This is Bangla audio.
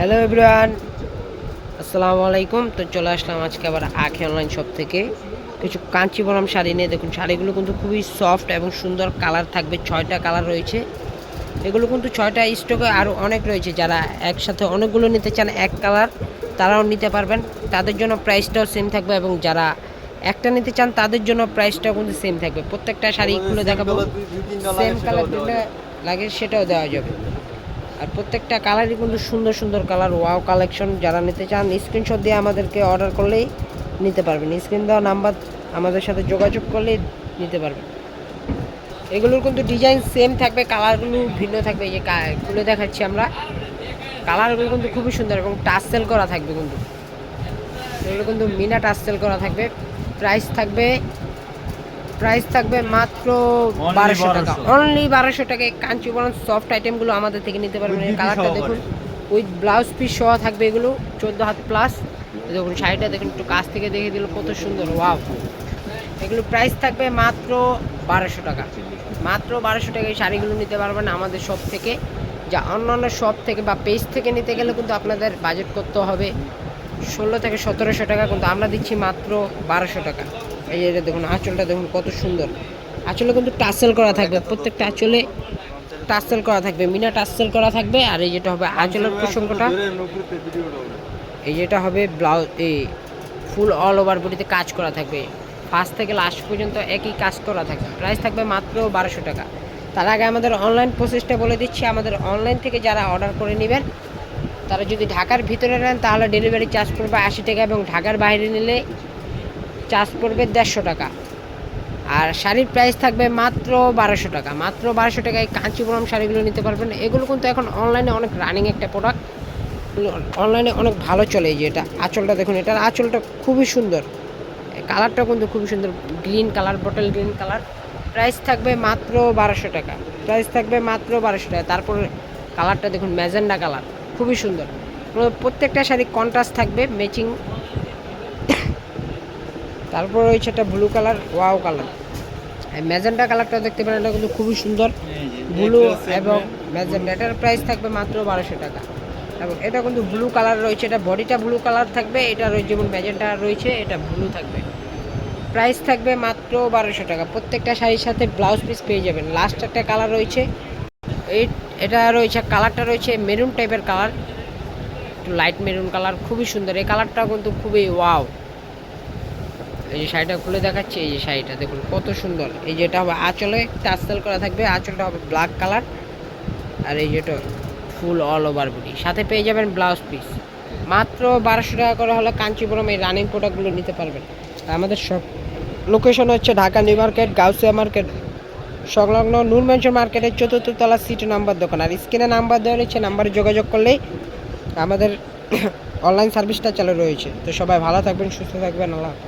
হ্যালো এভরিওয়ান আসসালামু আলাইকুম তো চলে আসলাম আজকে আবার আখি অনলাইন শপ থেকে। কিছু কাঞ্চিপুরম শাড়ি নিয়ে দেখুন শাড়িগুলো কিন্তু খুবই সফট এবং সুন্দর কালার থাকবে ছয়টা কালার রয়েছে। এগুলো কিন্তু ছয়টা স্টকে আরও অনেক রয়েছে যারা একসাথে অনেকগুলো নিতে চান এক কালার তারাও নিতে পারবেন। তাদের জন্য প্রাইসটাও সেম থাকবে এবং যারা একটা নিতে চান তাদের জন্য প্রাইসটাও কিন্তু সেম থাকবে। প্রত্যেকটা শাড়ি খুলে দেখাবো। সেম কালার যেটা লাগে সেটাও দেওয়া যাবে। আর প্রত্যেকটা কালারই কিন্তু সুন্দর সুন্দর কালার। ওয়াও কালেকশন যারা নিতে চান স্ক্রিনশট দিয়ে আমাদেরকে অর্ডার করলেই নিতে পারবেন। স্ক্রিন দেওয়া নাম্বার আমাদের সাথে যোগাযোগ করলেই নিতে পারবেন। এগুলোর কিন্তু ডিজাইন সেম থাকবে কালারগুলো ভিন্ন থাকবে। এই যে খুলে দেখাচ্ছি আমরা। কালারগুলো কিন্তু খুবই সুন্দর এবং টাসেল করা থাকবে কিন্তু। এগুলো কিন্তু মিনা টাসেল করা থাকবে। প্রাইস থাকবে প্রাইস থাকবে মাত্র বারোশো টাকা। অনলি বারোশো টাকায় কাঞ্চিপুরম সফট আইটেমগুলো আমাদের থেকে নিতে পারবেন। কালারটা দেখুন। উইথ ব্লাউজ পিস সহ থাকবে এগুলো চোদ্দ হাত প্লাস দেখুন শাড়িটা দেখুন একটু কাছ থেকে দেখে দিল কত সুন্দর। ওয়াও এগুলো প্রাইস থাকবে মাত্র বারোশো টাকা। মাত্র বারোশো টাকায় শাড়িগুলো নিতে পারবেন আমাদের শপ থেকে। যা অন্যান্য শপ থেকে বা পেজ থেকে নিতে গেলে কিন্তু আপনাদের বাজেট করতে হবে। ষোলো থেকে সতেরোশো টাকা কিন্তু আমরা দিচ্ছি মাত্র বারোশো টাকা। এই দেখুন, আঁচলটা দেখুন, কত সুন্দর। আঁচলে কিন্তু টাসেল করা থাকবে, প্রত্যেকটা আঁচলে টাসেল করা থাকবে, মিনা টাসেল করা থাকবে, আর এই যেটা হবে আঁচলের প্রসঙ্গটা, এই যেটা হবে ব্লাউজ, এই ফুল অল ওভার বডিতে কাজ করা থাকবে। ফার্স্ট থেকে লাস্ট পর্যন্ত একই কাজ করা থাকবে। প্রাইস থাকবে মাত্র বারোশো টাকা। তার আগে আমাদের অনলাইন প্রসেসটা বলে দিচ্ছি, আমাদের অনলাইন থেকে যারা অর্ডার করে নেবেন, তারা যদি ঢাকার ভিতরে নেন, তাহলে ডেলিভারি চার্জ পড়বে আশি টাকা এবং ঢাকার বাইরে নিলে চার্জ পড়বে দেড়শো টাকা। আর শাড়ির প্রাইস থাকবে মাত্র বারোশো টাকা। মাত্র বারোশো টাকায় কাঞ্চিপুরম শাড়িগুলো নিতে পারবেন। এগুলো কিন্তু এখন অনলাইনে অনেক রানিং একটা প্রোডাক্ট অনলাইনে অনেক ভালো চলে এই যে এটা। আঁচলটা দেখুন, এটার আঁচলটা খুবই সুন্দর। কালারটা কিন্তু খুবই সুন্দর। Green colour bottle green colour price থাকবে মাত্র বারোশো টাকা। প্রাইস থাকবে মাত্র বারোশো টাকা। তারপরে কালারটা দেখুন, ম্যাজেন্ডা কালার খুবই সুন্দর। প্রত্যেকটা শাড়ি কন্ট্রাস্ট থাকবে ম্যাচিং তারপর রয়েছে একটা blue colour wow colour magenta কালারটা দেখতে পারেন এটা কিন্তু খুবই সুন্দর। ব্লু এবং ম্যাজেন্ডা এটার প্রাইস থাকবে মাত্র বারোশো টাকা। এবং এটা কিন্তু ব্লু কালার রয়েছে এটা বডিটা ব্লু কালার থাকবে এটা রয়েছে যেমন ম্যাজেন্টা রয়েছে এটা ব্লু থাকবে। প্রাইস থাকবে মাত্র বারোশো টাকা। প্রত্যেকটা শাড়ির সাথে ব্লাউজ পিস পেয়ে যাবেন। লাস্ট একটা কালার রয়েছে। এই এটা রয়েছে কালারটা রয়েছে মেরুন টাইপের কালার একটু লাইট মেরুন কালার খুবই সুন্দর। এই কালারটা কিন্তু খুবই ওয়াও এই যে শাড়িটা খুলে দেখাচ্ছি, এই যে শাড়িটা দেখুন কত সুন্দর। এই যেটা হবে আঁচলে টাসেল করা থাকবে, আঁচলটা হবে ব্ল্যাক কালার আর এই যেটা ফুল অল ওভার বডি সাথে পেয়ে যাবেন ব্লাউজ পিস মাত্র বারোশো টাকা করে হলে কাঞ্চিপুরম এই রানিং প্রোডাক্টগুলো নিতে পারবেন। আমাদের সব লোকেশন হচ্ছে Dhaka New Market, Gausia market, সংলগ্ন নূর মার্কেটের চতুর্থ তলা সিটি নাম্বার দোকান। আর স্ক্রিনে নাম্বার দেওয়া রয়েছে নাম্বারে যোগাযোগ করলেই আমাদের অনলাইন সার্ভিসটা চালু রয়েছে। তো সবাই ভালো থাকবেন, সুস্থ থাকবেন, আল্লাহ।